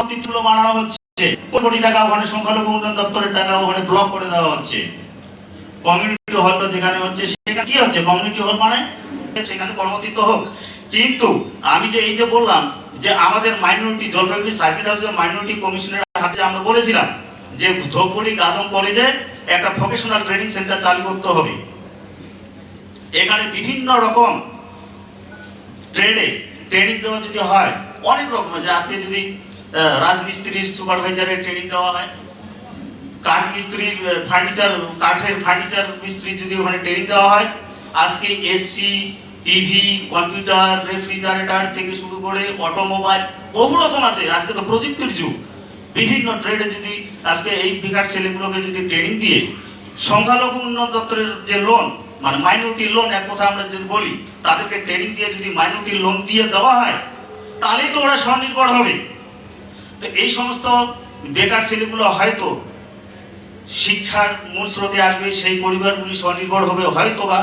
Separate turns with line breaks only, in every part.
অতিথিগুলো বানানো হচ্ছে। কোটি টাকা ওখানে সংখ্যালঘু উন্নয়ন দপ্তরের টাকা ওখানে ব্লক করে দেওয়া হচ্ছে। কমিউনিটি হল যেখানে হচ্ছে, সেখানে কি হচ্ছে? কমিউনিটি হল মানে সেখানে কর্মতীর্থ হোক। কিন্তু আমি যে এই যে বললাম যে আমাদের মাইনরিটি জলপাইগুড়ি সার্কিট হাউসের মাইনরিটি কমিশনের হাতে আমরা বলেছিলাম যে ধূপগুড়ি গাদম কলেজে একটা ভোকেশনাল ট্রেনিং সেন্টার চালু করতে হবে। এখানে বিভিন্ন রকম ট্রেডে ট্রেনিং দেওয়া যদি হয়, অনেক রকম আছে আজকে যদি রাজমিস্ত্রির সুপারভাইজারের ট্রেনিং দেওয়া হয়। কাঠ মিস্ত্রির ফার্নিচার কাঠের ফার্নিচার মিস্ত্রি যদি ওখানে ট্রেনিং দেওয়া হয়, আজকে এসি টিভি কম্পিউটার রেফ্রিজারেটর থেকে শুরু করে অটোমোবাইল বহু রকম আছে। আজকে তো প্রযুক্তির যুগ। বিভিন্ন ট্রেডে যদি আজকে এই বেকার ছেলেগুলোকে যদি ট্রেনিং দিয়ে সংখ্যালঘু উন্নয়ন দপ্তরের যে লোন মানে মাইনরিটি লোন এক কথা আমরা যদি বলি, তাদেরকে ট্রেনিং দিয়ে যদি মাইনরিটি লোন দিয়ে দেওয়া হয়, তাহলেই তো ওরা স্বনির্ভর হবে। তো এই সমস্ত বেকার ছেলেগুলো হয়তো শিক্ষার মূল স্রোতে আসবে, সেই পরিবারগুলি স্বনির্ভর হবে হয়তো বা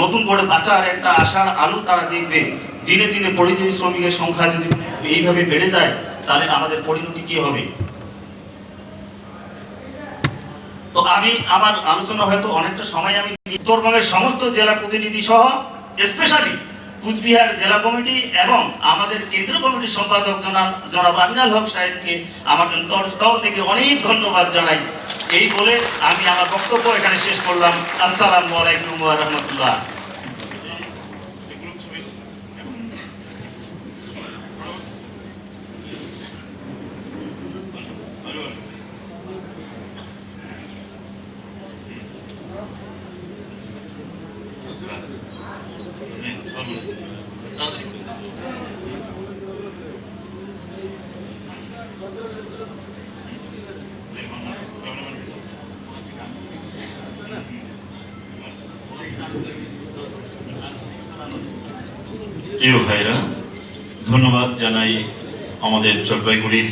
নতুন করে বাঁচার একটা আশার আলু তারা দেখবে। দিনে দিনে পরিযায়ী শ্রমিকের সংখ্যা যদি এইভাবে বেড়ে যায়, তাহলে আমাদের পরিণতি কি হবে? তো আমি, আমার আলোচনা হয়তো অনেকটা সময় আমি উত্তরবঙ্গের সমস্ত জেলা প্রতিনিধি সহ স্পেশালি কুচবিহার জেলা কমিটি এবং আমাদের কেন্দ্রীয় কমিটির সম্পাদক জনাব জনাব আমিনাল হক সাহেবকে আমার অন্তরস্থল থেকে অনেক ধন্যবাদ জানাই। এই বলে আমি আমার বক্তব্য এখানে শেষ করলাম। আসসালামু আলাইকুম রাহমাতুল্লাহ।
প্রিয় ভাইরা ধন্যবাদ জানাই আমাদের জলপাইগুড়ির